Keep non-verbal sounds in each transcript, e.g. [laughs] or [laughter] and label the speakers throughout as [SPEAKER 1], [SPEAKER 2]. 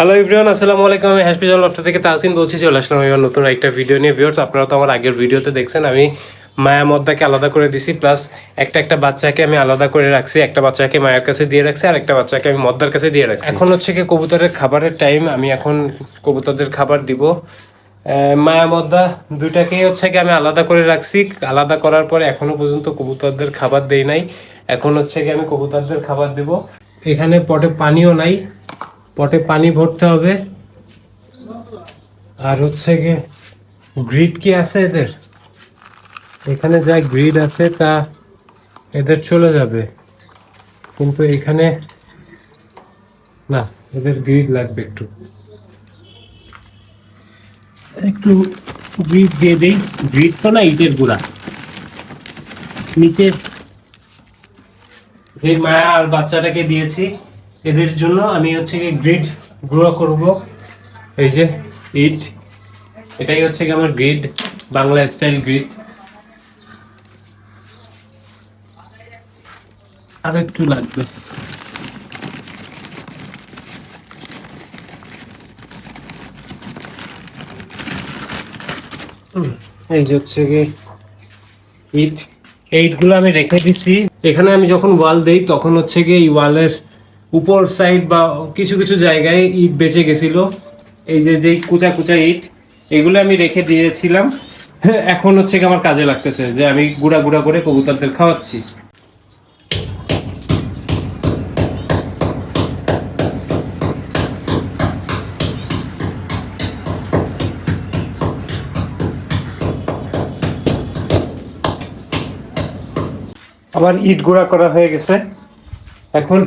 [SPEAKER 1] Hello everyone আসসালামু আলাইকুম। আমি হ্যাসপিজাল লফটা থেকে তাহসিন বলছি, চলে আসলাম এবার নতুন একটা ভিডিও নিয়ে। ভিউয়ার্স আপনারা তো আমার আগের ভিডিওতে দেখছেন, আমি মায়া মদ্দাকে আলাদা করে দিছি প্লাস একটা একটা বাচ্চাকে আমি আলাদা করে রাখছি, একটা বাচ্চাকে মায়ের কাছে দিয়ে রাখছি, আর একটা বাচ্চাকে আমি মদ্দার কাছে দিয়ে রাখছি। এখন হচ্ছে কি কবুতরের খাবারের টাইম আমি এখন কবুতরদের খাবার দিব। মায়া মদ্দা দুইটাকেই হচ্ছে কি আমি আলাদা করে রাখছি। আলাদা করার পরে এখনও পর্যন্ত কবুতরদের খাবার দেই নাই। এখন হচ্ছে কি আমি কবুতরদের খাবার দেব। এখানে পটে পানিও নাই। পটে পানি ভরতে হবে। আর হচ্ছে গিয়ে গ্রিড কি আছে এদের? এখানে যা গ্রিড আছে তা এদের চলে যাবে। কিন্তু এখানে না, এদের গ্রিড লাগবে একটু। একটু গ্রিড দিয়ে দেই। গ্রিড তো না ইটের গুঁড়া। নিচে যে মায়া আর বাচ্চাটাকে দিয়েছি। এদের জন্য আমি হচ্ছে কি গ্রিড গ্রো করব। এই যে ইট এটাই হচ্ছে কি আমার গ্রিড বাংলা স্টাইল গ্রিড আর একটু লাগবে। হুম, এই যে হচ্ছে কি ইট। এইটগুলো আমি রেখে দিচ্ছি এখানে আমি যখন ওয়াল দেই তখন হচ্ছে কি এই ওয়ালের উপর সাইড বা কিছু কিছু জায়গায় ইট বেঁচে গেছিল। এই যে, যেই কুচা কুচা ইট, এগুলো আমি রেখে দিয়েছিলাম। [laughs] এখন হচ্ছে আমার কাজে লাগতেছে যে আমি গুঁড়া গুঁড়া করে কবুতরদের খাওয়াচ্ছি। আবার ইট গুঁড়া করা হয়ে গেছে। এখন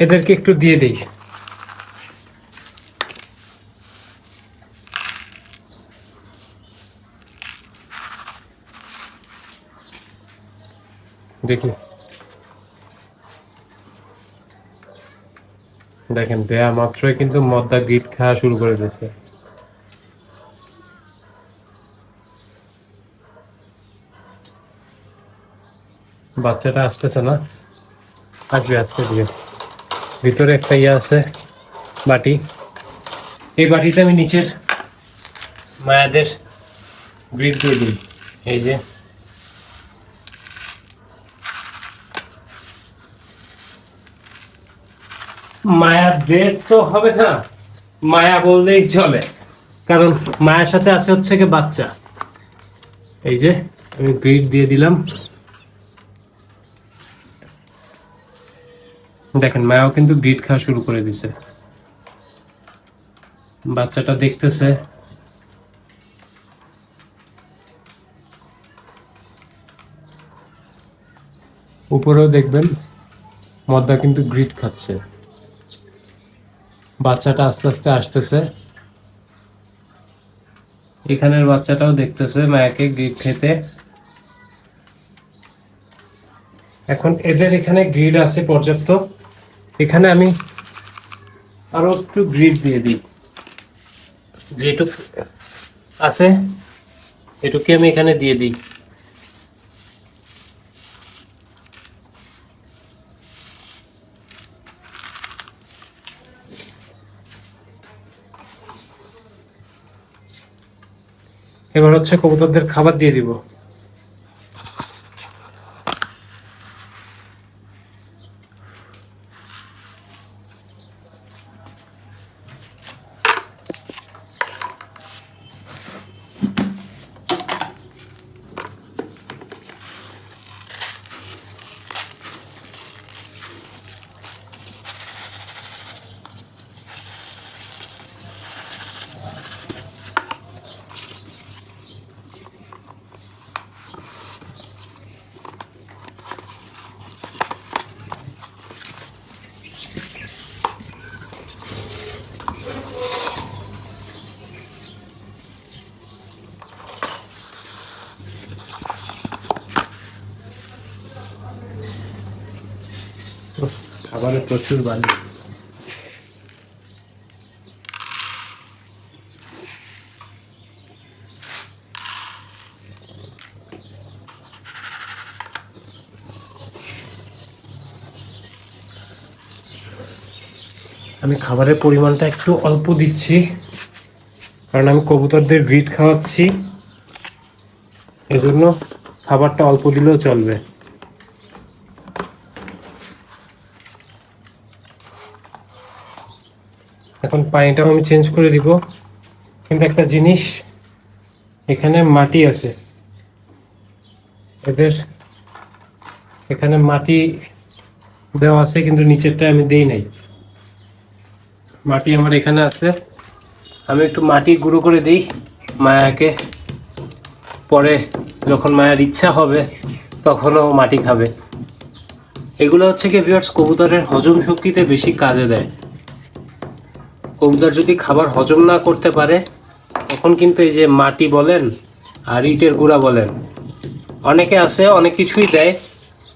[SPEAKER 1] এদেরকে একটু দিয়ে দেই। দেখি। দেখেন, দেয়া মাত্রই কিন্তু মদ্দা গিট খাওয়া শুরু করে দিয়েছে। বাচ্চাটা আসতেছে না? আসবে আজকে দিয়ে। ভিতরে একটা ইয়ে আছে, বাটি। এই বাটিতে আমি নিচের মায়াদের গ্রিড দিয়ে দিই, এই যে। মায়াদের তো হবে না, মায়া বললেই চলে। কারণ মায়ের সাথে আছে হচ্ছে কি বাচ্চা। এই যে, আমি গ্রিড দিয়ে দিলাম। দেখেন মায়াও কিন্তু গ্রিড খাওয়া শুরু করে দিছে। বাচ্চাটা দেখতেছে। উপরেও দেখবেন, মদ্দা কিন্তু গ্রিড খাচ্ছে। বাচ্চাটা আস্তে আস্তে আসতেছে। এখানের বাচ্চাটাও দেখতেছে মায়াকে গ্রিড খেতে। এখন এদের এখানে গ্রিড আছে পর্যাপ্ত। এখানে আমি আরও একটু গ্রিড দিয়ে দিই। যেটুক আছে, এটুকে আমি এখানে দিয়ে দিই। এবার হচ্ছে কবুতরদের খাবার দিয়ে দিব। খাবারে প্রচুর বালি। আমি খাবারের পরিমাণটা একটু অল্প দিচ্ছি, কারণ আমি কবুতরদের গ্রিড খাওয়াচ্ছি। এজন্য খাবারটা অল্প দিলেও চলবে। এখন পানিটাও আমি চেঞ্জ করে দিব। কিন্তু একটা জিনিস, এখানে মাটি আছে। এদের, এখানে মাটি দেওয়া আছে, কিন্তু নিচেরটা আমি দেই নাই। মাটি আমার এখানে আছে। আমি একটু মাটি গুঁড়ো করে দিই মায়াকে। পরে যখন মায়ের ইচ্ছা হবে, তখনও মাটি খাবে। এগুলো হচ্ছে কি ভিউয়ার্স কবুতরের হজম শক্তিতে বেশি কাজে দেয়। কবুতর যদি খাবার হজম না করতে পারে, তখন কিন্তু এই যে মাটি বলেন আর ইটের গুঁড়া বলেন, অনেকে আছে, অনেক কিছুই দেয়।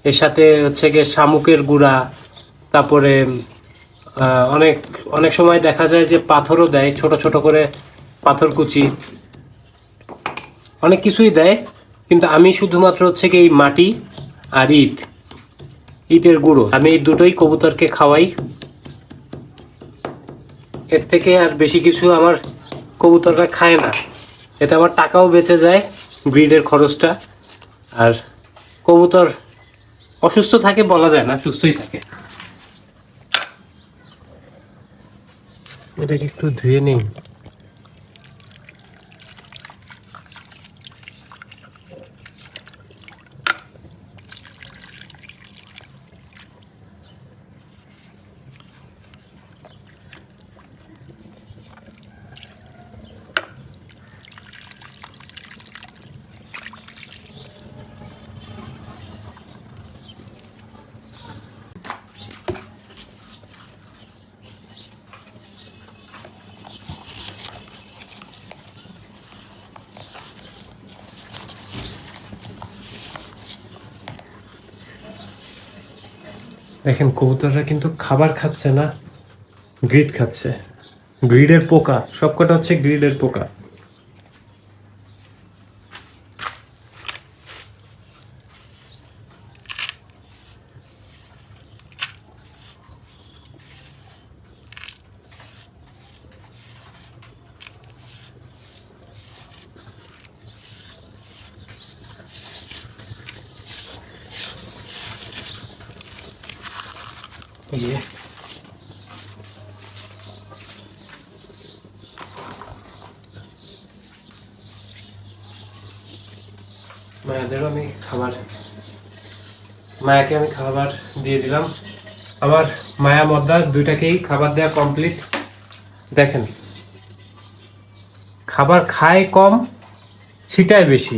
[SPEAKER 1] এর সাথে হচ্ছে গিয়ে শামুকের গুঁড়া, তারপরে অনেক অনেক সময় দেখা যায় যে পাথরও দেয়, ছোট ছোট করে পাথর কুচি। অনেক কিছুই দেয়, কিন্তু আমি শুধুমাত্র হচ্ছে কি এই মাটি আর ইট, ইটের গুঁড়ো। আমি এই দুটোই কবুতরকে খাওয়াই। এর থেকে আর বেশি কিছু আমার কবুতররা খায় না। এতে আমার টাকাও বেঁচে যায় ব্রিডের খরচটা। আর কবুতর অসুস্থ থাকে বলা যায় না, সুস্থই থাকে। এটাকে একটু ধুয়ে নিই দেখেন কবুতররা কিন্তু খাবার খাচ্ছে না গ্রিড খাচ্ছে। গ্রিডের পোকা সবকটা হচ্ছে গ্রিডের পোকা। ইয়ে মায়াদেরও আমি খাবার, মায়াকে আমি খাবার দিয়ে দিলাম। আমার মায়া মদ্দা দুইটাকেই খাবার দেওয়া কমপ্লিট দেখেন, খাবার খায় কম, ছিটায় বেশি।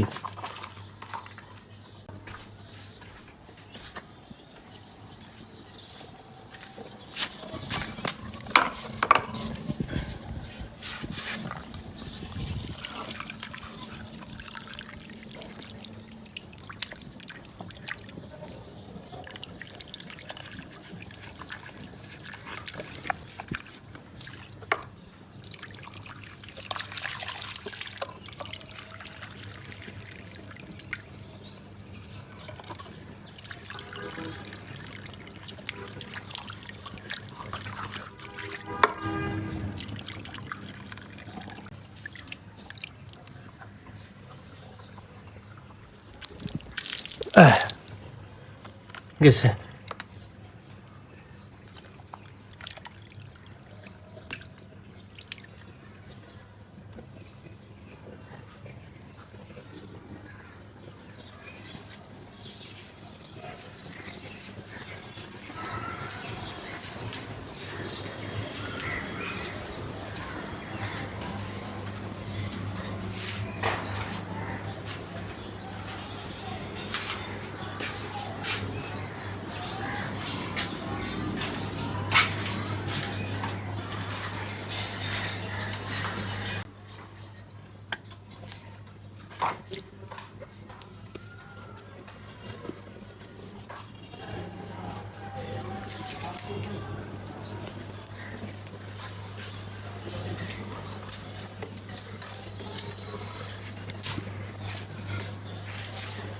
[SPEAKER 1] গেছে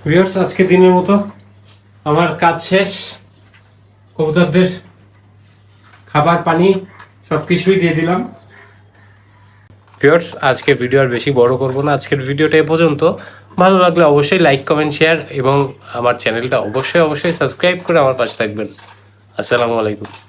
[SPEAKER 1] ভিউয়ার্স আজকে দিনের মতো আমার কাজ শেষ। কবুতরদের খাবার, পানি
[SPEAKER 2] সব কিছুই দিয়ে দিলাম।
[SPEAKER 1] ভিউয়ার্স আজকের ভিডিও আর বেশি বড় করব না। আজকের ভিডিওটা এ পর্যন্ত। ভালো লাগলে অবশ্যই লাইক কমেন্ট শেয়ার এবং আমার চ্যানেলটা অবশ্যই অবশ্যই সাবস্ক্রাইব করে আমার পাশে থাকবেন। আসসালামু আলাইকুম।